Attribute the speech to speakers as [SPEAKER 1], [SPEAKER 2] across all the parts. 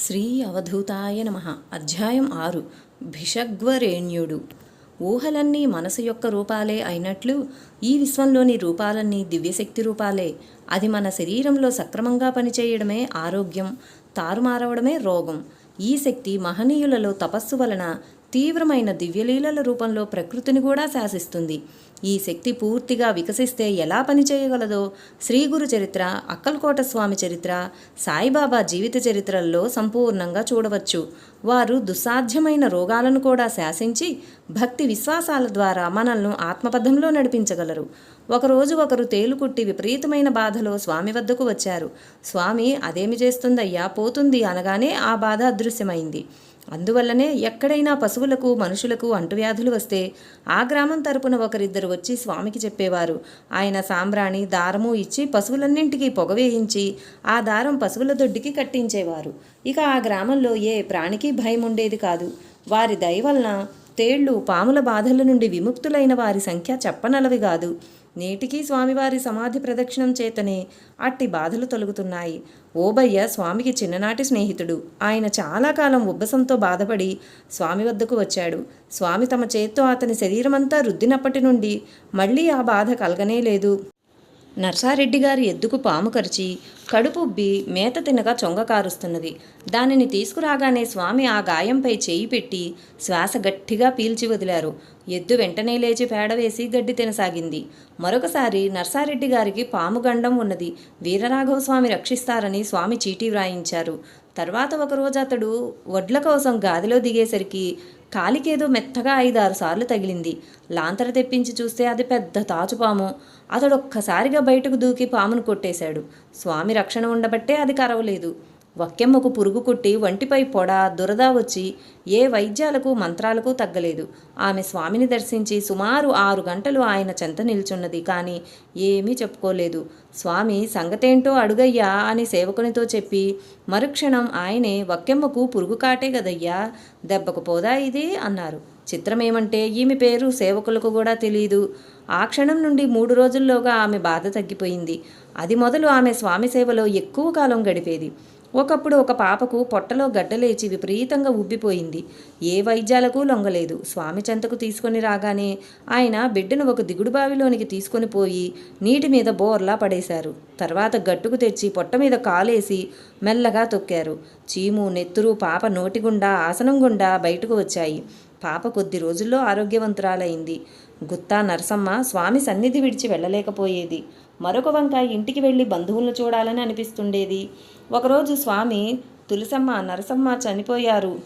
[SPEAKER 1] శ్రీ అవధూతాయ నమ. అధ్యాయం ఆరు. భిషగ్వరేణ్యుడు. ఊహలన్నీ మనసు యొక్క రూపాలే అయినట్లు ఈ విశ్వంలోని రూపాలన్నీ దివ్యశక్తి రూపాలే. అది మన శరీరంలో సక్రమంగా పనిచేయడమే ఆరోగ్యం తారుమారవడమే రోగం. ఈ శక్తి మహనీయులలో తపస్సు వలన తీవ్రమైన దివ్యలీలల రూపంలో ప్రకృతిని కూడా శాసిస్తుంది. ఈ శక్తి పూర్తిగా వికసిస్తే ఎలా పనిచేయగలదో శ్రీగురు చరిత్ర అక్కల్కోట స్వామి చరిత్ర సాయిబాబా జీవిత చరిత్రల్లో సంపూర్ణంగా చూడవచ్చు. వారు దుస్సాధ్యమైన రోగాలను కూడా శాసించి భక్తి విశ్వాసాల ద్వారా మనల్ని ఆత్మపథంలో నడిపించగలరు. ఒకరోజు ఒకరు తేలుకుట్టి విపరీతమైన బాధలో స్వామి వద్దకు వచ్చారు. స్వామి అదేమి చేస్తుందయ్యా? పోతుంది అనగానే ఆ బాధ అదృశ్యమైంది. అందువల్లనే ఎక్కడైనా పశువులకు మనుషులకు అంటువ్యాధులు వస్తే ఆ గ్రామం తరపున ఒకరిద్దరు వచ్చి స్వామికి చెప్పేవారు. ఆయన సాంబ్రాణి దారము ఇచ్చి పశువులన్నింటికీ పొగ వేయించి ఆ దారం పశువుల దొడ్డికి కట్టించేవారు. ఇక ఆ గ్రామంలో ఏ ప్రాణికి భయం ఉండేది కాదు. వారి దయ వలన తేళ్ళు పాముల బాధల నుండి విముక్తులైన వారి సంఖ్య చెప్పనలవి కాదు. నేటికీ స్వామివారి సమాధి ప్రదక్షిణం చేతనే అట్టి బాధలు తొలుగుతున్నాయి. ఓబయ్య స్వామికి చిన్ననాటి స్నేహితుడు. ఆయన చాలా కాలం ఉబ్బసంతో బాధపడి స్వామి వద్దకు వచ్చాడు. స్వామి తమ చేత్తో అతని శరీరమంతా రుద్దినప్పటి నుండి మళ్ళీ ఆ బాధ కలగనే లేదు. నర్సారెడ్డి గారి ఎద్దుకు పాము కరిచి కడుపు ఉబ్బి మేత తినగా చొంగ కారుస్తున్నది. దానిని తీసుకురాగానే స్వామి ఆ గాయంపై చేయి పెట్టి శ్వాస గట్టిగా పీల్చి వదిలారు. ఎద్దు వెంటనే లేచి పేడ వేసి గడ్డి తినసాగింది. మరొకసారి నర్సారెడ్డి గారికి పాము గండం ఉన్నది. వీరరాఘవ స్వామి రక్షిస్తారని స్వామి చీటీ వ్రాయించారు. తర్వాత ఒకరోజు అతడు వడ్ల కోసం గాదిలో దిగేసరికి కాలికేదో మెత్తగా ఐదారు సార్లు తగిలింది. లాంతర తెప్పించి చూస్తే అది పెద్ద తాచుపాము. అతడొక్కసారిగా బయటకు దూకి పామును కొట్టేశాడు. స్వామి రక్షణ ఉండబట్టే అది కరవలేదు. వక్కెమ్మకు పురుగు కుట్టి వంటిపై పొడ దురద వచ్చి ఏ వైద్యాలకు మంత్రాలకు తగ్గలేదు. ఆమె స్వామిని దర్శించి సుమారు ఆరు గంటలు ఆయన చెంత నిల్చున్నది. కానీ ఏమీ చెప్పుకోలేదు. స్వామి సంగతేంటో అడుగయ్యా అని సేవకునితో చెప్పి మరుక్షణం ఆయనే వక్కెమ్మకు పురుగు కాటే గదయ్యా. దెబ్బకు పోదా ఇది అన్నారు. చిత్రమేమంటే ఈమె పేరు సేవకులకు కూడా తెలియదు ఆ క్షణం నుండి మూడు రోజుల్లోగా ఆమె బాధ తగ్గిపోయింది. అది మొదలు ఆమె స్వామి సేవలో ఎక్కువ కాలం గడిపేది. ఒకప్పుడు ఒక పాపకు పొట్టలో గడ్డలేచి విపరీతంగా ఉబ్బిపోయింది. ఏ వైద్యాలకు లొంగలేదు. స్వామి చెంతకు తీసుకొని రాగానే ఆయన బిడ్డను ఒక దిగుడు బావిలోనికి తీసుకొని పోయి నీటి మీద బోర్లా పడేశారు. తర్వాత గట్టుకు తెచ్చి పొట్ట మీద కాలేసి మెల్లగా తొక్కారు. చీము నెత్తురు పాప నోటి గుండా ఆసనం గుండా బయటకు వచ్చాయి. పాప కొద్ది రోజుల్లో ఆరోగ్యవంతురాలైంది. గుత్తా నరసమ్మ స్వామి సన్నిధి విడిచి వెళ్ళలేకపోయేది. మరొక వంక ఇంటికి వెళ్ళి బంధువులను చూడాలని అనిపిస్తుండేది. ఒకరోజు స్వామి తులసమ్మ నరసమ్మ చనిపోయారు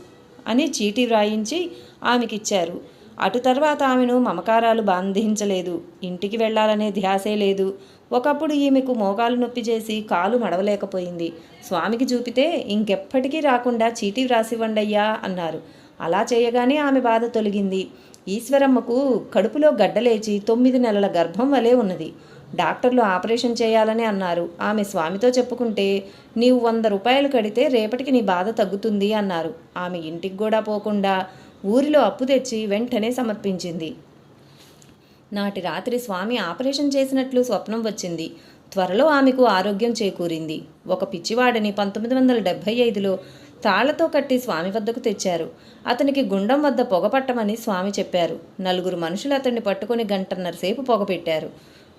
[SPEAKER 1] అని చీటీ వ్రాయించి ఆమెకిచ్చారు. అటు తర్వాత ఆమెను మమకారాలు బంధించలేదు. ఇంటికి వెళ్ళాలనే ధ్యాసే లేదు. ఒకప్పుడు ఈమెకు మోకాలు నొప్పి చేసి కాలు మడవలేకపోయింది. స్వామికి చూపితే ఇంకెప్పటికీ రాకుండా చీటీ వ్రాసివ్వండయ్యా అన్నారు. అలా చేయగానే ఆమె బాధ తొలగింది. ఈశ్వరమ్మకు కడుపులో గడ్డలేచి తొమ్మిది నెలల గర్భం వలె ఉన్నది. డాక్టర్లు ఆపరేషన్ చేయాలని అన్నారు. ఆమె స్వామితో చెప్పుకుంటే నీవు వంద రూపాయలు కడితే రేపటికి నీ బాధ తగ్గుతుంది అన్నారు. ఆమె ఇంటికి కూడా పోకుండా ఊరిలో అప్పు తెచ్చి వెంటనే సమర్పించింది. నాటి రాత్రి స్వామి ఆపరేషన్ చేసినట్లు స్వప్నం వచ్చింది. త్వరలో ఆమెకు ఆరోగ్యం చేకూరింది. ఒక పిచ్చివాడిని పంతొమ్మిది వందల డెబ్భై ఐదులో తాళ్ళతో కట్టి స్వామి వద్దకు తెచ్చారు. అతనికి గుండం వద్ద పొగ పట్టమని స్వామి చెప్పారు. నలుగురు మనుషులు అతన్ని పట్టుకొని గంటన్నర సేపు పొగ పెట్టారు.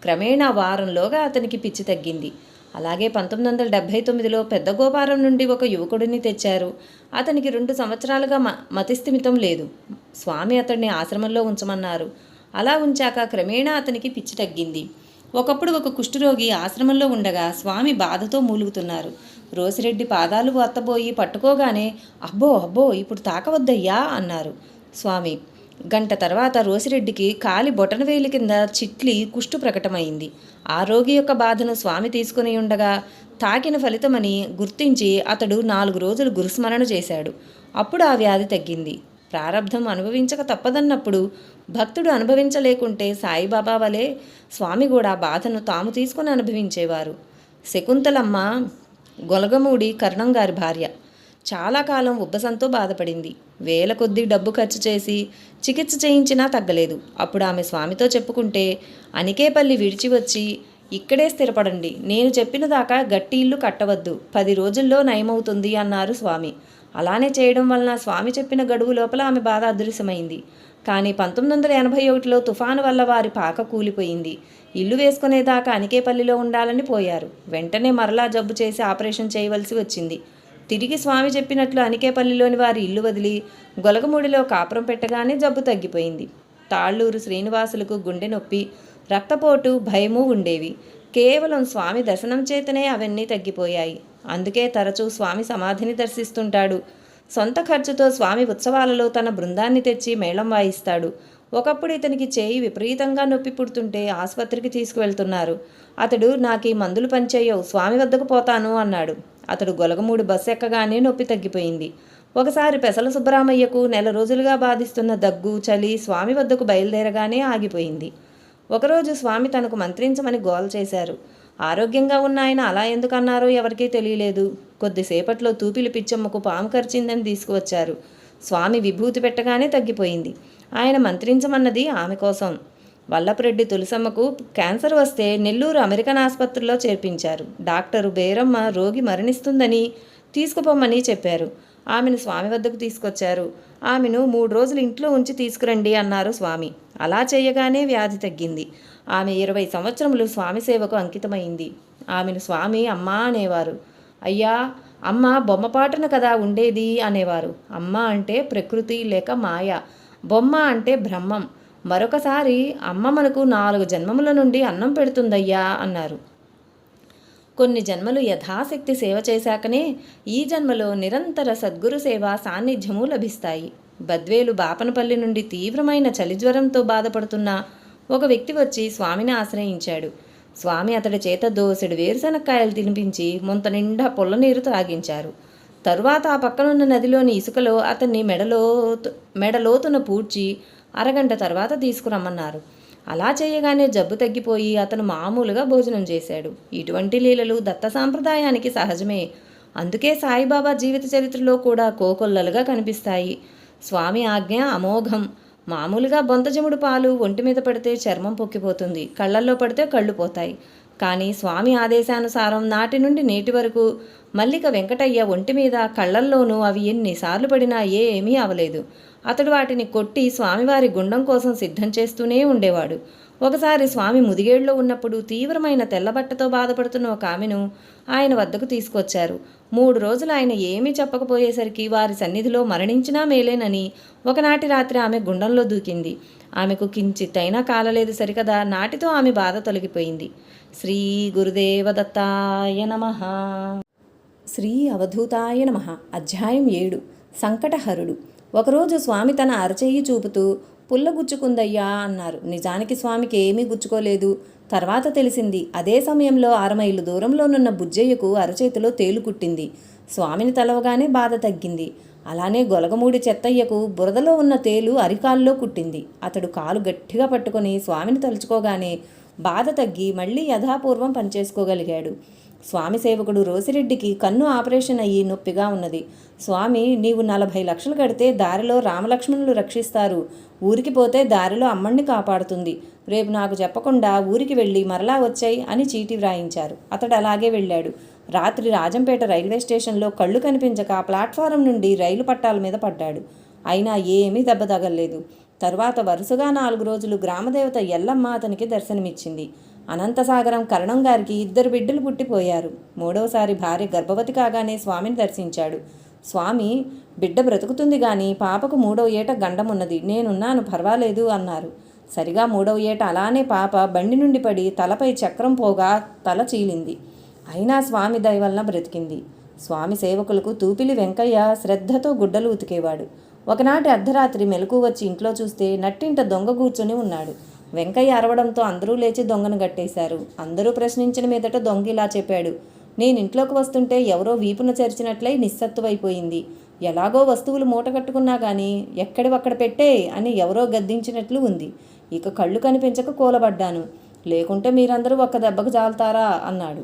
[SPEAKER 1] క్రమేణా వారంలోగా అతనికి పిచ్చి తగ్గింది. అలాగే పంతొమ్మిది వందల డెబ్భై తొమ్మిదిలో పెద్ద గోపారం నుండి ఒక యువకుడిని తెచ్చారు. అతనికి రెండు సంవత్సరాలుగా మ మతిస్థిమితం లేదు. స్వామి అతడిని ఆశ్రమంలో ఉంచమన్నారు. అలా ఉంచాక క్రమేణా అతనికి పిచ్చి తగ్గింది. ఒకప్పుడు ఒక కుష్ఠరోగి ఆశ్రమంలో ఉండగా స్వామి బాధతో మూలుగుతున్నారు. రోసిరెడ్డి పాదాలు వత్తబోయి పట్టుకోగానే అబ్బో అబ్బో ఇప్పుడు తాకవద్దయ్యా అన్నారు. స్వామి గంట తర్వాత రోసిరెడ్డికి కాలి బొటనవేలి కింద చిట్లి కుష్టు ప్రకటమైంది. ఆ రోగి యొక్క బాధను స్వామి తీసుకుని ఉండగా తాకిన ఫలితమని గుర్తించి అతడు నాలుగు రోజులు గురుస్మరణ చేశాడు. అప్పుడు ఆ వ్యాధి తగ్గింది. ప్రారంధం అనుభవించక తప్పదన్నప్పుడు భక్తుడు అనుభవించలేకుంటే సాయిబాబా వలె స్వామి కూడా బాధను తాము తీసుకుని అనుభవించేవారు. శకుంతలమ్మ గొలగమూడి కర్ణం గారి భార్య. చాలా కాలం ఉబ్బసంతో బాధపడింది. వేల కొద్దీ డబ్బు ఖర్చు చేసి చికిత్స చేయించినా తగ్గలేదు. అప్పుడు ఆమె స్వామితో చెప్పుకుంటే అనికేపల్లి విడిచి వచ్చి ఇక్కడే స్థిరపడండి. నేను చెప్పిన దాకా గట్టి ఇల్లు కట్టవద్దు. పది రోజుల్లో నయమవుతుంది అన్నారు స్వామి. అలానే చేయడం వలన స్వామి చెప్పిన గడువు లోపల ఆమె బాధ అదృశ్యమైంది. కానీ పంతొమ్మిది వందల ఎనభై ఒకటిలో తుఫాను వల్ల వారి పాక కూలిపోయింది. ఇల్లు వేసుకునేదాకా అనికేపల్లిలో ఉండాలని పోయారు. వెంటనే మరలా జబ్బు చేసి ఆపరేషన్ చేయవలసి వచ్చింది. తిరిగి స్వామి చెప్పినట్లు అనికేపల్లిలోని వారి ఇల్లు వదిలి గొలగముడిలో కాపురం పెట్టగానే జబ్బు తగ్గిపోయింది. తాళ్ళూరు శ్రీనివాసులకు గుండె నొప్పి రక్తపోటు భయము ఉండేవి. కేవలం స్వామి దర్శనం చేతనే అవన్నీ తగ్గిపోయాయి. అందుకే తరచూ స్వామి సమాధిని దర్శిస్తుంటాడు. సొంత ఖర్చుతో స్వామి ఉత్సవాలలో తన బృందాన్ని తెచ్చి మేళం వాయిస్తాడు. ఒకప్పుడు ఇతనికి చేయి విపరీతంగా నొప్పి పుడుతుంటే ఆసుపత్రికి తీసుకువెళ్తున్నారు. అతడు నాకు ఈ మందులు పనిచేయవు స్వామి వద్దకు పోతాను అన్నాడు. అతడు గొలగమూడి బస్సు ఎక్కగానే నొప్పి తగ్గిపోయింది. ఒకసారి పెసల సుబ్బరామయ్యకు నెల రోజులుగా బాధిస్తున్న దగ్గు చలి స్వామి వద్దకు బయలుదేరగానే ఆగిపోయింది. ఒకరోజు స్వామి తనకు మంత్రించమని గోల చేశారు. ఆరోగ్యంగా ఉన్న ఆయన అలా ఎందుకు అన్నారో ఎవరికీ తెలియలేదు. కొద్దిసేపట్లో తూపిలి పిచ్చమ్మకు పాము కరిచిందని తీసుకువచ్చారు. స్వామి విభూతి పెట్టగానే తగ్గిపోయింది. ఆయన మంత్రించమన్నది ఆమె కోసం. వల్లపురెడ్డి తులసమ్మకు క్యాన్సర్ వస్తే నెల్లూరు అమెరికన్ ఆసుపత్రిలో చేర్పించారు. డాక్టరు బేరమ్మ రోగి మరణిస్తుందని తీసుకుపోమ్మని చెప్పారు. ఆమెను స్వామి వద్దకు తీసుకొచ్చారు. ఆమెను మూడు రోజులు ఇంట్లో ఉంచి తీసుకురండి అన్నారు స్వామి. అలా చేయగానే వ్యాధి తగ్గింది. ఆమె ఇరవై సంవత్సరములు స్వామి సేవకు అంకితమైంది. ఆమెను స్వామి అమ్మా అనేవారు. అయ్యా అమ్మ బొమ్మపాటను కదా ఉండేది అనేవారు. అమ్మ అంటే ప్రకృతి లేక మాయ. బొమ్మ అంటే బ్రహ్మం. మరొకసారి అమ్మ మనకు నాలుగు జన్మముల నుండి అన్నం పెడుతుందయ్యా అన్నారు. కొన్ని జన్మలు యథాశక్తి సేవ చేశాకనే ఈ జన్మలో నిరంతర సద్గురు సేవ సాన్నిధ్యము లభిస్తాయి. బద్వేలు బాపనపల్లి నుండి తీవ్రమైన చలిజ్వరంతో బాధపడుతున్న ఒక వ్యక్తి వచ్చి స్వామిని ఆశ్రయించాడు. స్వామి అతడి చేత దోసెడు వేరుశనక్కాయలు తినిపించి ముంత నిండా పొల్ల నీరు త్రాగించారు తరువాత ఆ పక్కనున్న నదిలోని ఇసుకలో అతన్ని మెడలో మెడలోతున పూడ్చి అరగంట తర్వాత తీసుకురమ్మన్నారు. అలా చేయగానే జబ్బు తగ్గిపోయి అతను మామూలుగా భోజనం చేశాడు. ఇటువంటి లీలలు దత్త సాంప్రదాయానికి సహజమే. అందుకే సాయిబాబా జీవిత చరిత్రలో కూడా కోకొల్లలుగా కనిపిస్తాయి. స్వామి ఆజ్ఞ అమోఘం. మామూలుగా బొంతజముడు పాలు ఒంటి మీద పడితే చర్మం పొక్కిపోతుంది. కళ్ళల్లో పడితే కళ్ళు పోతాయి. కానీ స్వామి ఆదేశానుసారం నాటి నుండి నేటి వరకు మల్లిక వెంకటయ్య ఒంటి మీద కళ్ళల్లోనూ అవి ఎన్నిసార్లు పడినా ఏమీ అవలేదు. అతడు వాటిని కొట్టి స్వామివారి గుండం కోసం సిద్ధం చేస్తూనే ఉండేవాడు. ఒకసారి స్వామి ముదిగేడులో ఉన్నప్పుడు తీవ్రమైన తెల్లబట్టతో బాధపడుతున్న ఒక ఆమెను ఆయన వద్దకు తీసుకొచ్చారు. మూడు రోజులు ఆయన ఏమీ చెప్పకపోయేసరికి వారి సన్నిధిలో మరణించినా మేలేనని ఒకనాటి రాత్రి ఆమె గుండంలో దూకింది. ఆమెకు కించిత్తైనా కాలలేదు సరికదా నాటితో ఆమె బాధ తొలగిపోయింది. శ్రీ గురుదేవదత్తాయ నమ. శ్రీ అవధూతాయ నమ. అధ్యాయం ఏడు. సంకటహరుడు. ఒకరోజు స్వామి తన అరచెయ్యి చూపుతూ పుల్ల గుచ్చుకుందయ్యా అన్నారు. నిజానికి స్వామికి ఏమీ గుచ్చుకోలేదు. తర్వాత తెలిసింది అదే సమయంలో అరమైలు దూరంలోనున్న బుజ్జయ్యకు అరచేతిలో తేలు కుట్టింది. స్వామిని తలవగానే బాధ తగ్గింది. అలానే గొలగమూడి చెత్తయ్యకు బురదలో ఉన్న తేలు అరికాల్లో కుట్టింది. అతడు కాలు గట్టిగా పట్టుకొని స్వామిని తలుచుకోగానే బాధ తగ్గి మళ్ళీ యథాపూర్వం పనిచేసుకోగలిగాడు. స్వామి సేవకుడు రోసిరెడ్డికి కన్ను ఆపరేషన్ అయ్యి నొప్పిగా ఉన్నది. స్వామి నీవు నలభై లక్షలు కడితే దారిలో రామలక్ష్మణులు రక్షిస్తారు. ఊరికి పోతే దారిలో అమ్మణ్ణి కాపాడుతుంది. రేపు నాకు చెప్పకుండా ఊరికి వెళ్ళి మరలా వచ్చాయి అని చీటీ వ్రాయించారు. అతడు అలాగే వెళ్ళాడు. రాత్రి రాజంపేట రైల్వే స్టేషన్లో కళ్ళు కనిపించక ప్లాట్ఫారం నుండి రైలు పట్టాల మీద పడ్డాడు. అయినా ఏమీ దెబ్బ తగలేదు తరువాత వరుసగా నాలుగు రోజులు గ్రామదేవత ఎల్లమ్మ అతనికి దర్శనమిచ్చింది. అనంతసాగరం కరణం గారికి ఇద్దరు బిడ్డలు పుట్టిపోయారు. మూడవసారి భార్య గర్భవతి కాగానే స్వామిని దర్శించాడు. స్వామి బిడ్డ బ్రతుకుతుంది గాని పాపకు మూడవ ఏట గండమున్నది. నేనున్నాను పర్వాలేదు అన్నారు. సరిగా మూడవ ఏట అలానే పాప బండి నుండి పడి తలపై చక్రం పోగా తల చీలింది. అయినా స్వామి దయ వలన బ్రతికింది. స్వామి సేవకులకు తూపిలి వెంకయ్య శ్రద్ధతో గుడ్డలు ఉతికేవాడు. ఒకనాటి అర్ధరాత్రి మెలకు వచ్చి ఇంట్లో చూస్తే నట్టింట దొంగ కూర్చొని ఉన్నాడు. వెంకయ్య అరవడంతో అందరూ లేచి దొంగను గట్టేశారు. అందరూ ప్రశ్నించిన మీదట దొంగ ఇలా చెప్పాడు. నేను ఇంట్లోకి వస్తుంటే ఎవరో వీపున చరిచినట్లయి నిస్సత్తువైపోయింది. ఎలాగో వస్తువులు మూట కట్టుకున్నా కానీ ఎక్కడివక్కడ పెట్టే అని ఎవరో గద్దించినట్లు ఉంది. ఇక కళ్ళు కనిపించక కూలబడ్డాను. లేకుంటే మీరందరూ ఒక్క దెబ్బకు జాలుతారా? అన్నాడు.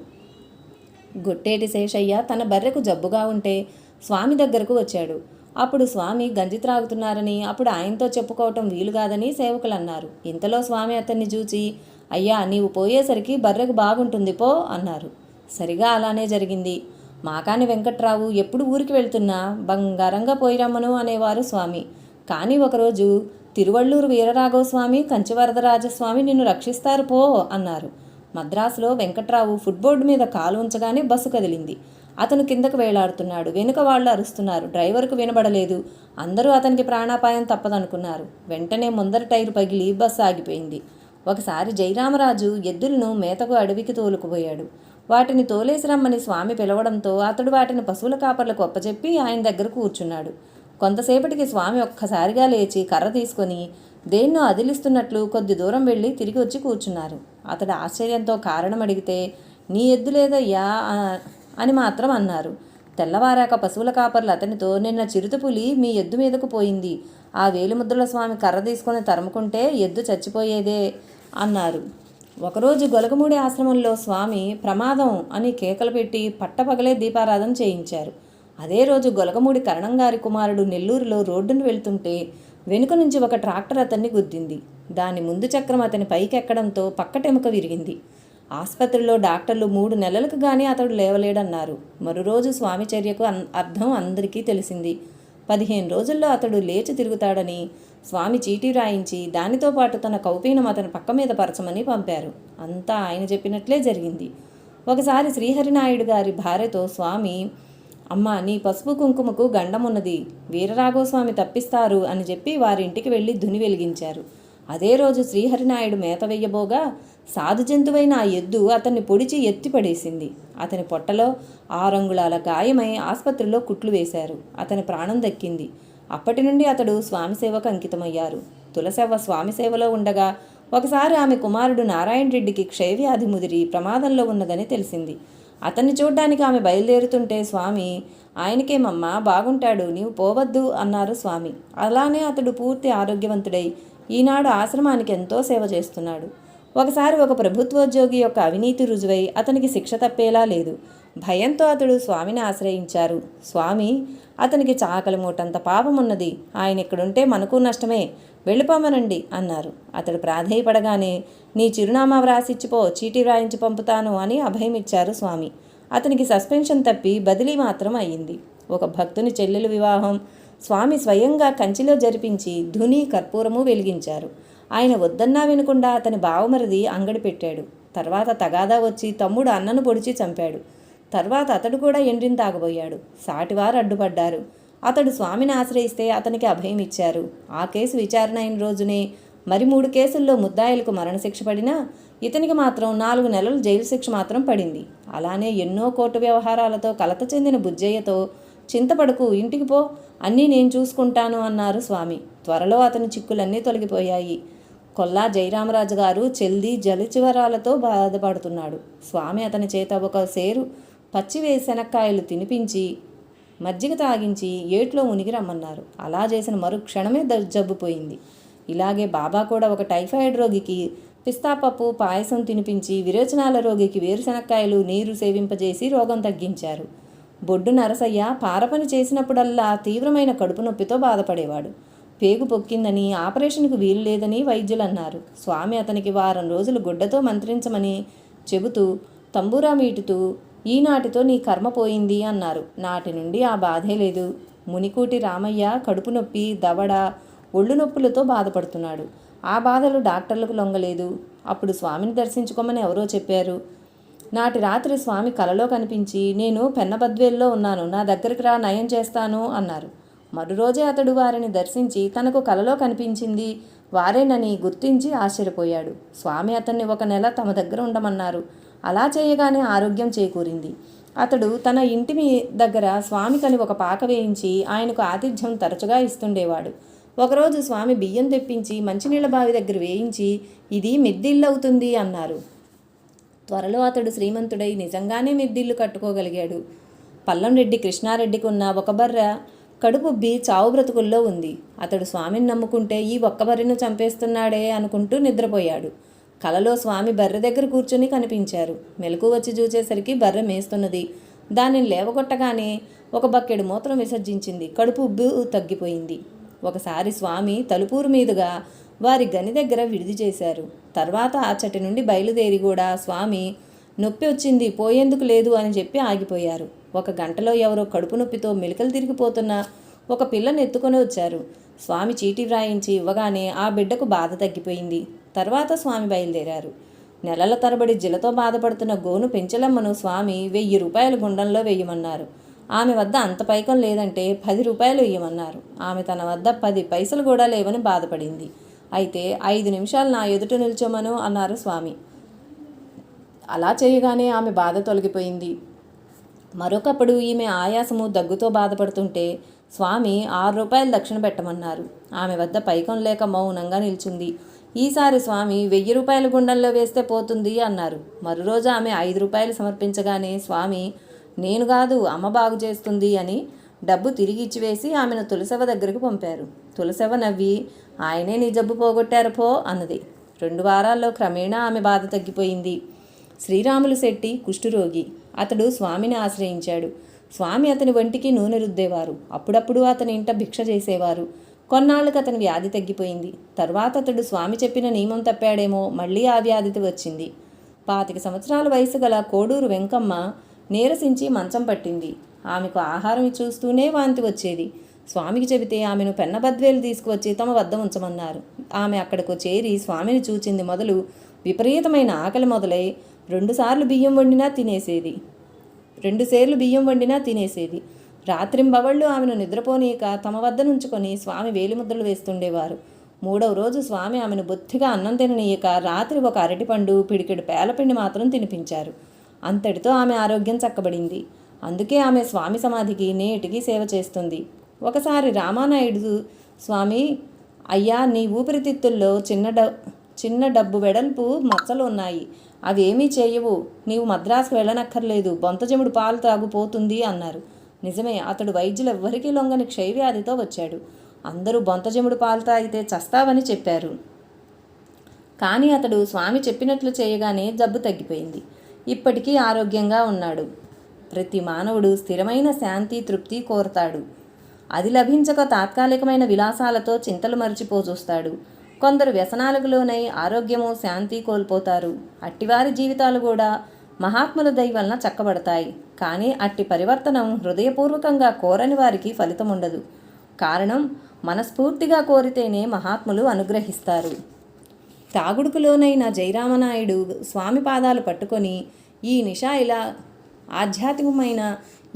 [SPEAKER 1] గొట్టేటి శేషయ్య తన బర్రెకు జబ్బుగా ఉంటే స్వామి దగ్గరకు వచ్చాడు. అప్పుడు స్వామి గంజి త్రాగుతున్నారని అప్పుడు ఆయనతో చెప్పుకోవటం వీలు కాదని సేవకులు అన్నారు ఇంతలో స్వామి అతన్ని చూచి అయ్యా నీవు పోయేసరికి బర్రెకు బాగుంటుంది పో అన్నారు. సరిగా అలానే జరిగింది. మాకాని వెంకట్రావు ఎప్పుడు ఊరికి వెళ్తున్నా? బంగారంగా పోయిరమ్మను అనేవారు స్వామి. కానీ ఒకరోజు తిరువళ్ళూరు వీరరాఘవస్వామి కంచివరదరాజస్వామి నిన్ను రక్షిస్తారు పో అన్నారు. మద్రాసులో వెంకట్రావు ఫుట్బోర్డు మీద కాలు ఉంచగానే బస్సు కదిలింది. అతను కిందకు వేలాడుతున్నాడు. వెనుక వాళ్ళు అరుస్తున్నారు. డ్రైవర్కు వినబడలేదు. అందరూ అతనికి ప్రాణాపాయం తప్పదనుకున్నారు. వెంటనే ముందర టైరు పగిలి బస్సు ఆగిపోయింది. ఒకసారి జయరామరాజు ఎద్దులను మేతకు అడవికి తోలుకుపోయాడు. వాటిని తోలేసి రమ్మని స్వామి పిలవడంతో అతడు వాటిని పశువుల కాపర్లకు అప్పచెప్పి ఆయన దగ్గర కూర్చున్నాడు. కొంతసేపటికి స్వామి ఒక్కసారిగా లేచి కర్ర తీసుకొని దేన్నో అదిలిస్తున్నట్లు కొద్ది దూరం వెళ్ళి తిరిగి వచ్చి కూర్చున్నారు. అతడు ఆశ్చర్యంతో కారణం అడిగితే నీ ఎద్దు లేదయ్యా అని మాత్రం అన్నారు. తెల్లవారాక పశువుల కాపర్లు అతనితో నిన్న చిరుతపులి మీ ఎద్దు మీదకు పోయింది. ఆ వేలిముద్రల స్వామి కర్ర తీసుకొని తరుముకుంటే ఎద్దు చచ్చిపోయేదే అన్నారు. ఒకరోజు గొలగమూడి ఆశ్రమంలో స్వామి ప్రమాదం అని కేకలు పెట్టి పట్టపగలే దీపారాధన చేయించారు. అదే రోజు గొలగమూడి కరణంగారి కుమారుడు నెల్లూరులో రోడ్డును వెళ్తుంటే వెనుక నుంచి ఒక ట్రాక్టర్ అతన్ని గుద్దింది. దాని ముందు చక్రం అతని పైకెక్కడంతో పక్కటెముక విరిగింది. ఆసుపత్రిలో డాక్టర్లు మూడు నెలలకు గానీ అతడు లేవలేడన్నారు. మరోరోజు స్వామి చర్యకు అన్- అర్థం అందరికీ తెలిసింది. పదిహేను రోజుల్లో అతడు లేచి తిరుగుతాడని స్వామి చీటీ రాయించి దానితో పాటు తన కౌపీనం అతని పక్క మీద పరచమని పంపారు. అంతా ఆయన చెప్పినట్లే జరిగింది. ఒకసారి శ్రీహరినాయుడు గారి భార్యతో స్వామి అమ్మా నీ పసుపు కుంకుమకు గండమున్నది వీరరాఘవస్వామి తప్పిస్తారు అని చెప్పి వారింటికి వెళ్ళి ధుని వెలిగించారు. అదే రోజు శ్రీహరినాయుడు మేత వెయ్యబోగా సాధు జంతువైన ఆ ఎద్దు అతన్ని పొడిచి ఎత్తిపడేసింది అతని పొట్టలో ఆరంగుళాల గాయమై ఆసుపత్రిలో కుట్లు వేశారు. అతని ప్రాణం దక్కింది. అప్పటి నుండి అతడు స్వామి సేవకు అంకితమయ్యారు. తులసవ్వ స్వామి సేవలో ఉండగా ఒకసారి ఆమె కుమారుడు నారాయణ రెడ్డికి క్షయవ్యాధి ముదిరి ప్రమాదంలో ఉన్నదని తెలిసింది. అతన్ని చూడ్డానికి ఆమె బయలుదేరుతుంటే స్వామి ఆయనకేమమ్మా బాగుంటాడు నీవు పోవద్దు అన్నారు స్వామి. అలానే అతడు పూర్తి ఆరోగ్యవంతుడై ఈనాడు ఆశ్రమానికి ఎంతో సేవ చేస్తున్నాడు. ఒకసారి ఒక ప్రభుత్వోద్యోగి యొక్క అవినీతి రుజువై అతనికి శిక్ష తప్పేలా లేదు. భయంతో అతడు స్వామిని ఆశ్రయించారు. స్వామి అతనికి చాకలి మూటంత పాపం ఉన్నది ఆయన ఇక్కడుంటే మనకు నష్టమే. వెళ్ళిపోమనండి అన్నారు. అతడు ప్రాధేయపడగానే నీ చిరునామా వ్రాసిచ్చిపో చీటీ వ్రాయించి పంపుతాను అని అభయం ఇచ్చారు స్వామి. అతనికి సస్పెన్షన్ తప్పి బదిలీ మాత్రం అయ్యింది. ఒక భక్తుని చెల్లెలు వివాహం స్వామి స్వయంగా కంచిలో జరిపించి ధుని కర్పూరము వెలిగించారు. ఆయన వద్దన్నా వినకుండా అతని బావమరిది అంగడి పెట్టాడు. తర్వాత తగాదా వచ్చి తమ్ముడు అన్నను పొడిచి చంపాడు. తర్వాత అతడు కూడా ఎండ్రిని తాగబోయాడు. సాటివారు అడ్డుపడ్డారు. అతడు స్వామిని ఆశ్రయిస్తే అతనికి అభయం ఇచ్చారు. ఆ కేసు విచారణ అయిన రోజునే మరి మూడు కేసుల్లో ముద్దాయిలకు మరణశిక్ష పడినా ఇతనికి మాత్రం నాలుగు నెలలు జైలు శిక్ష మాత్రం పడింది. అలానే ఎన్నో కోర్టు వ్యవహారాలతో కలత చెందిన బుజ్జయ్యతో చింతపడకు ఇంటికి పో అన్నీ నేను చూసుకుంటాను అన్నారు స్వామి. త్వరలో అతని చిక్కులన్నీ తొలగిపోయాయి. కొల్లా జయరామరాజు గారు చెల్లి జలచివరాలతో బాధపడుతున్నాడు. స్వామి అతని చేత ఒక సేరు పచ్చివేసి శనక్కాయలు తినిపించి మజ్జిగ తాగించి ఏట్లో మునిగి రమ్మన్నారు. అలా చేసిన మరు క్షణమే ఇలాగే బాబా కూడా ఒక టైఫాయిడ్ రోగికి పిస్తాపప్పు పాయసం తినిపించి విరేచనాల రోగికి వేరుశనక్కాయలు నీరు సేవింపజేసి రోగం తగ్గించారు. బొడ్డు నరసయ్య పారపని చేసినప్పుడల్లా తీవ్రమైన కడుపు నొప్పితో బాధపడేవాడు. పేగు పొక్కిందని ఆపరేషన్కు వీలు లేదని వైద్యులు అన్నారు స్వామి అతనికి వారం రోజులు గుడ్డతో మంత్రించమని చెబుతూ తంబూరా మీటుతూ ఈనాటితో నీ కర్మ పోయింది అన్నారు. నాటి నుండి ఆ బాధే లేదు. మునికూటి రామయ్య కడుపు నొప్పి దవడ ఒళ్ళు నొప్పులతో బాధపడుతున్నాడు. ఆ బాధలు డాక్టర్లకు లొంగలేదు. అప్పుడు స్వామిని దర్శించుకోమని ఎవరో చెప్పారు. నాటి రాత్రి స్వామి కలలో కనిపించి నేను పెన్నబద్వేల్లో ఉన్నాను. నా దగ్గరికి రా నయం చేస్తాను అన్నారు. మరురోజే అతడు వారిని దర్శించి తనకు కలలో కనిపించింది. వారేనని గుర్తించి ఆశ్చర్యపోయాడు. స్వామి అతన్ని ఒక నెల తమ దగ్గర ఉండమన్నారు. అలా చేయగానే ఆరోగ్యం చేకూరింది. అతడు తన ఇంటి మీ- దగ్గర స్వామికని ఒక పాక వేయించి ఆయనకు ఆతిథ్యం తరచుగా ఇస్తుండేవాడు. ఒకరోజు స్వామి బియ్యం తెప్పించి మంచినీళ్ళ బావి దగ్గర వేయించి ఇది మిద్దిల్లవుతుంది అన్నారు. త్వరలో అతడు శ్రీమంతుడై నిజంగానే మిద్దిల్లు కట్టుకోగలిగాడు. పల్లంరెడ్డి కృష్ణారెడ్డికి ఉన్న ఒక బర్ర కడుపుబ్బి చావు బ్రతుకుల్లో ఉంది. అతడు స్వామిని నమ్ముకుంటే ఈ ఒక్క బర్రెను చంపేస్తున్నాడే అనుకుంటూ నిద్రపోయాడు. కలలో స్వామి బర్రె దగ్గర కూర్చొని కనిపించారు. మెలకు వచ్చి చూచేసరికి బర్రె మేస్తున్నది. దానిని లేవగొట్టగానే ఒక బక్కెడు మూత్రం విసర్జించింది. కడుపు ఉబ్బు తగ్గిపోయింది. ఒకసారి స్వామి తలుపూరు మీదుగా వారి గని దగ్గర విడిది చేశారు. తర్వాత అచ్చటి నుండి బయలుదేరి కూడా స్వామి నొప్పి వచ్చింది పోయేందుకు లేదు అని చెప్పి ఆగిపోయారు. ఒక గంటలో ఎవరో కడుపు నొప్పితో మెలికలు తిరిగిపోతున్న ఒక పిల్లని ఎత్తుకొని వచ్చారు. స్వామి చీటీ వ్రాయించి ఇవ్వగానే ఆ బిడ్డకు బాధ తగ్గిపోయింది. తర్వాత స్వామి బయలుదేరారు. నెలల తరబడి జిలతో బాధపడుతున్న గోను పెంచలమ్మను స్వామి వెయ్యి రూపాయలు గుండంలో వేయమన్నారు. ఆమె వద్ద అంత పైకం లేదంటే పది రూపాయలు ఇవ్వమన్నారు ఆమె తన వద్ద పది పైసలు కూడా లేవని బాధపడింది. అయితే ఐదు నిమిషాలు నా ఎదుట నిల్చోమను అన్నారు స్వామి. అలా చేయగానే ఆమె బాధ తొలగిపోయింది. మరొకప్పుడు ఈమె ఆయాసము దగ్గుతో బాధపడుతుంటే స్వామి ఆరు రూపాయలు దక్షిణ పెట్టమన్నారు. ఆమె వద్ద పైకం లేక మౌనంగా నిల్చుంది. ఈసారి స్వామి వెయ్యి రూపాయల గుండంలో వేస్తే పోతుంది అన్నారు. మరో రోజు ఆమె ఐదు రూపాయలు సమర్పించగానే స్వామి నేను కాదు అమ్మ బాగు చేస్తుంది అని డబ్బు తిరిగి ఇచ్చివేసి ఆమెను తులసవ దగ్గరకు పంపారు. తులసవ నవ్వి ఆయనే నీ జబ్బు పోగొట్టారు పో అన్నది. రెండు వారాల్లో క్రమేణా ఆమె బాధ తగ్గిపోయింది. శ్రీరాములు శెట్టి కుష్ఠురోగి. అతడు స్వామిని ఆశ్రయించాడు. స్వామి అతని వంటికి నూనె రుద్దేవారు. అప్పుడప్పుడు అతని ఇంట భిక్ష చేసేవారు. కొన్నాళ్ళకు అతని వ్యాధి తగ్గిపోయింది. తర్వాత అతడు స్వామి చెప్పిన నియమం తప్పాడేమో మళ్ళీ ఆ వ్యాధి వచ్చింది. పాతిక సంవత్సరాల వయసు గల కోడూరు వెంకమ్మ నీరసించి మంచం పట్టింది. ఆమెకు ఆహారం చూస్తూనే వాంతి వచ్చేది. స్వామికి చెబితే ఆమెను పెన్నబద్వేలు తీసుకువచ్చి తమ వద్ద ఉంచమన్నారు. ఆమె అక్కడకు చేరి స్వామిని చూచింది మొదలు విపరీతమైన ఆకలి మొదలై రెండుసార్లు బియ్యం వండినా తినేసేది. రెండుసేర్లు బియ్యం వండినా తినేసేది. రాత్రింబవళ్ళు ఆమెను నిద్రపోనీయక తమ వద్ద నుంచుకొని స్వామి వేలిముద్రలు వేస్తుండేవారు. మూడవ రోజు స్వామి ఆమెను బొత్తిగా అన్నం తిననీయక రాత్రి ఒక అరటిపండు పిడికిడు పేలపిండి మాత్రం తినిపించారు. అంతటితో ఆమె ఆరోగ్యం చక్కబడింది. అందుకే ఆమె స్వామి సమాధికి నేటికి సేవ చేస్తుంది. ఒకసారి రామానాయుడు స్వామి అయ్యా నీ ఊపిరితిత్తుల్లో చిన్న డ చిన్న డబ్బు వెడల్పు మచ్చలు ఉన్నాయి అవేమీ చేయవు. నీవు మద్రాసు వెళ్ళనక్కర్లేదు. బొంతజముడు పాలు తాగుపోతుంది అన్నారు. నిజమే అతడు వైద్యులు ఎవ్వరికీ లొంగని క్షయవ్యాధితో వచ్చాడు. అందరూ బొంతజముడు పాలు తాగితే చస్తావని చెప్పారు. కానీ అతడు స్వామి చెప్పినట్లు చేయగానే జబ్బు తగ్గిపోయింది. ఇప్పటికీ ఆరోగ్యంగా ఉన్నాడు. ప్రతి మానవుడు స్థిరమైన శాంతి తృప్తి కోరతాడు. అది లభించక తాత్కాలికమైన విలాసాలతో చింతలు మరిచిపో చూస్తాడు కొందరు వ్యసనాలకు లోనై ఆరోగ్యము శాంతి కోల్పోతారు. అట్టివారి జీవితాలు కూడా మహాత్ముల దయ వలన చక్కబడతాయి. కానీ అట్టి పరివర్తనం హృదయపూర్వకంగా కోరని వారికి ఫలితం ఉండదు కారణం మనస్ఫూర్తిగా కోరితేనే మహాత్ములు అనుగ్రహిస్తారు. తాగుడుకు లోనైన జయరామనాయుడు స్వామి పాదాలు పట్టుకొని ఈ నిషా ఇలా ఆధ్యాత్మికమైన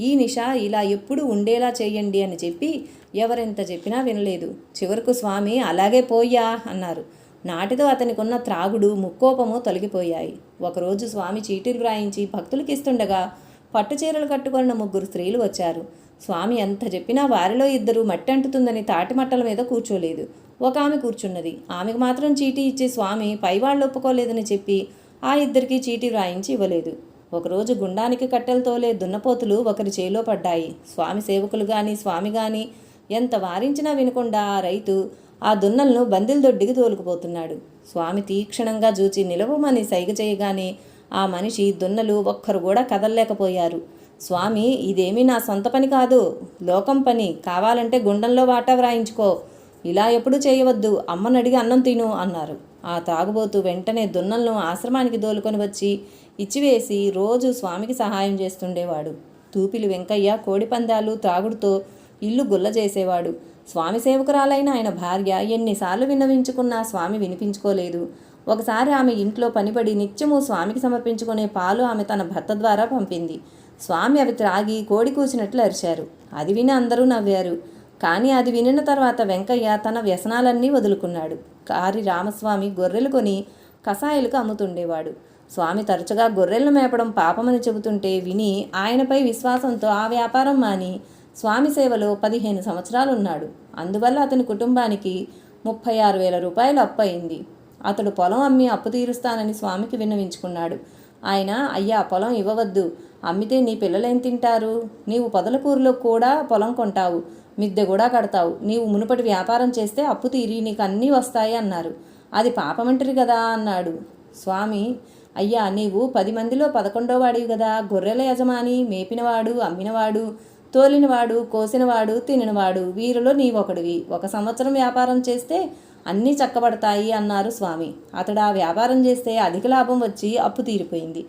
[SPEAKER 1] ఈ నిషా ఇలా ఎప్పుడు ఉండేలా చేయండి అని చెప్పి ఎవరెంత చెప్పినా వినలేదు. చివరకు స్వామి అలాగే పోయా అన్నారు. నాటితో అతనికి ఉన్న త్రాగుడు ముక్కోపము తొలగిపోయాయి. ఒకరోజు స్వామి చీటీలు వ్రాయించి భక్తులకి ఇస్తుండగా పట్టు చీరలు కట్టుకున్న ముగ్గురు స్త్రీలు వచ్చారు. స్వామి ఎంత చెప్పినా వారిలో ఇద్దరు మట్టి అంటుతుందని తాటిమట్టల మీద కూర్చోలేదు. ఒక ఆమె కూర్చున్నది. ఆమెకు మాత్రం చీటీ ఇచ్చి స్వామి పైవాళ్ళు ఒప్పుకోలేదని చెప్పి ఆ ఇద్దరికి చీటీ వ్రాయించి ఇవ్వలేదు. ఒకరోజు గుండానికి కట్టెలు తోలే దున్నపోతులు ఒకరి చేలో పడ్డాయి. స్వామి సేవకులు కానీ స్వామి కానీ ఎంత వారించినా వినకుండా ఆ రైతు ఆ దున్నలను బందిల దొడ్డికి తోలుకుపోతున్నాడు. స్వామి తీక్షణంగా చూచి నిలవమని సైగ చేయగానే ఆ మనిషి దున్నలు ఒక్కరు కూడా కదలలేకపోయారు. స్వామి ఇదేమీ నా సొంత పని కాదు. లోకం పని. కావాలంటే గుండంలో వాటా వ్రాయించుకో. ఇలా ఎప్పుడు చేయవద్దు. అమ్మని అడిగి అన్నం తిను అన్నారు. ఆ తాగుబోతు వెంటనే దున్నలను ఆశ్రమానికి దోలుకొని వచ్చి ఇచ్చివేసి రోజు స్వామికి సహాయం చేస్తుండేవాడు. తూపిలి వెంకయ్య కోడిపందాలు తాగుడుతో ఇల్లు గుల్ల చేసేవాడు. స్వామి సేవకురాలైన ఆయన భార్య ఎన్నిసార్లు విన్నవించుకున్నా స్వామి వినిపించుకోలేదు. ఒకసారి ఆమె ఇంట్లో పనిపడి నిత్యము స్వామికి సమర్పించుకునే పాలు ఆమె తన భర్త ద్వారా పంపింది. స్వామి అవి త్రాగి కోడి కూచినట్లు అరిచారు. అది విని అందరూ నవ్వారు. కానీ అది వినిన తర్వాత వెంకయ్య తన వ్యసనాలన్నీ వదులుకున్నాడు. కారి రామస్వామి గొర్రెలు కొని కషాయాలకు అమ్ముతుండేవాడు. స్వామి తరచుగా గొర్రెలను మేపడం పాపమని చెబుతుంటే విని ఆయనపై విశ్వాసంతో ఆ వ్యాపారం మాని స్వామి సేవలో పదిహేను సంవత్సరాలున్నాడు. అందువల్ల అతని కుటుంబానికి ముప్పై ఆరు వేల రూపాయలు అప్పు అయింది. అతడు పొలం అమ్మి అప్పు తీరుస్తానని స్వామికి విన్నవించుకున్నాడు. ఆయన అయ్యా పొలం ఇవ్వవద్దు. అమ్మితే నీ పిల్లలేం తింటారు? నీవు పొదలకూరులో కూడా పొలం కొంటావు. మిద్దె కూడా కడతావు. నీవు మునుపటి వ్యాపారం చేస్తే అప్పు తీరి నీకు అన్నీ వస్తాయి అన్నారు. అది పాపమంటరి కదా అన్నాడు. స్వామి అయ్యా నీవు పది మందిలో పదకొండో వాడివి కదా. గొర్రెల యజమాని మేపినవాడు అమ్మినవాడు. తోలినవాడు కోసినవాడు తినినవాడు వీరిలో నీవొకడివి. ఒక సంవత్సరం వ్యాపారం చేస్తే అన్నీ చక్కబడతాయి అన్నారు స్వామి. అతడు ఆ వ్యాపారం చేస్తే అధిక లాభం వచ్చి అప్పు తీరిపోయింది.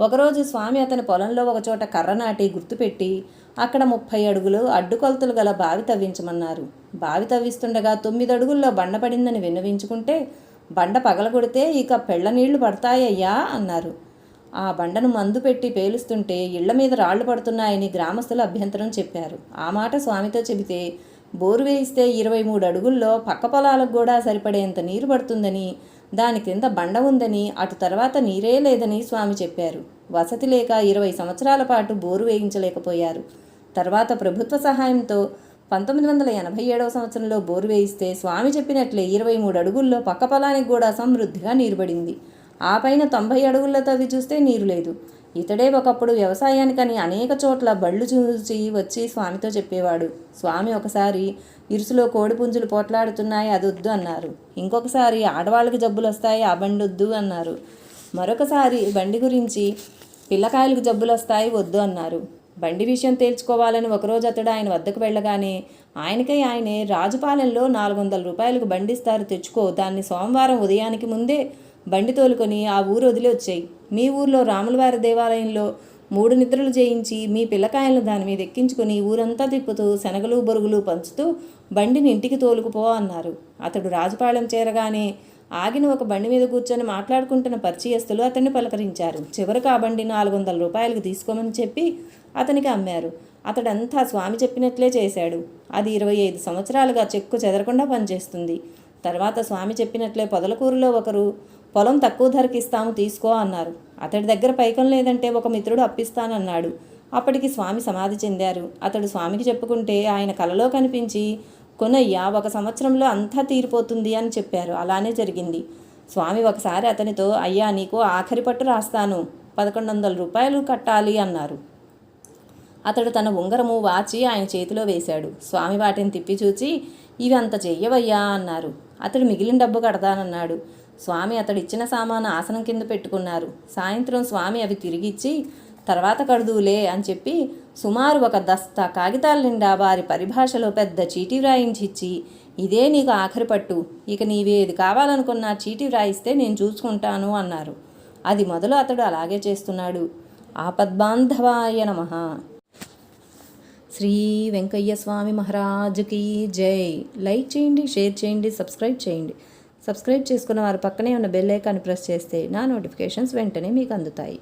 [SPEAKER 1] ఒకరోజు స్వామి అతని పొలంలో ఒకచోట కర్ర నాటి గుర్తుపెట్టి అక్కడ ముప్పై అడుగులు అడ్డుకొలతలు గల బావి తవ్వించమన్నారు. బావి తవ్విస్తుండగా తొమ్మిది అడుగుల్లో బండ పడిందని విన్నవించుకుంటే బండ పగలగొడితే ఇక పెళ్ళ నీళ్ళు పడతాయ్యా అన్నారు. ఆ బండను మందు పెట్టి పేలుస్తుంటే ఇళ్ళ మీద రాళ్ళు పడుతున్నాయని గ్రామస్తులు అభ్యంతరం చెప్పారు. ఆ మాట స్వామితో చెబితే బోరు వేయిస్తే ఇరవై మూడు అడుగుల్లో పక్క పొలాలకు కూడా సరిపడేంత నీరు పడుతుందని దాని క్రింద బండ ఉందని అటు తర్వాత నీరే లేదని స్వామి చెప్పారు. వసతి లేక ఇరవై సంవత్సరాల పాటు బోరు వేయించలేకపోయారు. తర్వాత ప్రభుత్వ సహాయంతో పంతొమ్మిది వందల ఎనభై ఏడవ సంవత్సరంలో బోరు వేయిస్తే స్వామి చెప్పినట్లే ఇరవై మూడు అడుగుల్లో పక్క పొలానికి కూడా సమృద్ధిగా నీరు పడింది. ఆ పైన తొంభై అడుగుల్లో తవ్వి చూస్తే నీరు లేదు. ఇతడే ఒకప్పుడు వ్యవసాయానికని అనేక చోట్ల బళ్ళు చూసి వచ్చి స్వామితో చెప్పేవాడు. స్వామి ఒకసారి ఇరుసులో కోడిపుంజులు పోట్లాడుతున్నాయి అది వద్దు అన్నారు. ఇంకొకసారి ఆడవాళ్ళకి జబ్బులు వస్తాయి ఆ బండి వద్దు అన్నారు. మరొకసారి బండి గురించి పిల్లకాయలకు జబ్బులు వస్తాయి వద్దు అన్నారు. బండి విషయం తేల్చుకోవాలని ఒకరోజు అతడు ఆయన వద్దకు వెళ్ళగానే ఆయనకై ఆయనే రాజుపాలెంలో నాలుగు వందల రూపాయలకు బండి ఇస్తారు తెచ్చుకో. దాన్ని సోమవారం ఉదయానికి ముందే బండి తోలుకొని ఆ ఊరు వదిలి వచ్చాయి మీ ఊర్లో రాములవారి దేవాలయంలో మూడు నిద్రలు చేయించి మీ పిల్లకాయలను దాని మీద ఎక్కించుకొని ఊరంతా తిప్పుతూ శనగలు బొరుగులు పంచుతూ బండిని ఇంటికి తోలుకుపో అన్నారు. అతడు రాజుపాళెం చేరగానే ఆగిన ఒక బండి మీద కూర్చొని మాట్లాడుకుంటున్న పరిచయస్తులు అతన్ని పలకరించారు. చివరికి ఆ బండి నాలుగు వందల రూపాయలకు తీసుకోమని చెప్పి అతనికి అమ్మారు. అతడంతా స్వామి చెప్పినట్లే చేశాడు. అది ఇరవై ఐదు సంవత్సరాలుగా చెక్కు చెదరకుండా పనిచేస్తుంది. తర్వాత స్వామి చెప్పినట్లే పొదలకూరులో ఒకరు పొలం తక్కువ ధరకి ఇస్తాము తీసుకో అన్నారు. అతడి దగ్గర పైకం లేదంటే ఒక మిత్రుడు అప్పిస్తానన్నాడు. అప్పటికి స్వామి సమాధి చెందారు. అతడు స్వామికి చెప్పుకుంటే ఆయన కలలో కనిపించి కొనయ్యా ఒక సంవత్సరంలో అంతా తీరిపోతుంది అని చెప్పారు. అలానే జరిగింది. స్వామి ఒకసారి అతనితో అయ్యా నీకు ఆఖరి పట్టు రాస్తాను. పదకొండు వందల రూపాయలు కట్టాలి అన్నారు. అతడు తన ఉంగరము వాచి ఆయన చేతిలో వేశాడు. స్వామి వాటిని తిప్పి చూచి ఇవి అంత చెయ్యవయ్యా అన్నారు. అతడు మిగిలిన డబ్బు కడతానన్నాడు. స్వామి అతడు ఇచ్చిన సామాను ఆసనం కింద పెట్టుకున్నారు. సాయంత్రం స్వామి అవి తిరిగిచ్చి తర్వాత కడుదులే అని చెప్పి సుమారు ఒక దస్తా కాగితాల నిండా వారి పరిభాషలో పెద్ద చీటీ వ్రాయించి ఇచ్చి ఇదే నీకు ఆఖరి పట్టు. ఇక నీవేది కావాలనుకున్నా చీటీ వ్రాయిస్తే నేను చూసుకుంటాను అన్నారు. అది మొదలు అతడు అలాగే చేస్తున్నాడు. ఆపద్బాంధవాయ నమ. శ్రీ వెంకయ్య స్వామి మహారాజుకి జై. లైక్ చేయండి షేర్ చేయండి సబ్స్క్రైబ్ చేయండి. సబ్స్క్రైబ్ చేసుకున్న వారు పక్కనే ఉన్న బెల్ ఐకాన్ ప్రెస్ చేస్తే నా నోటిఫికేషన్స్ వెంటనే మీకు అందుతాయి.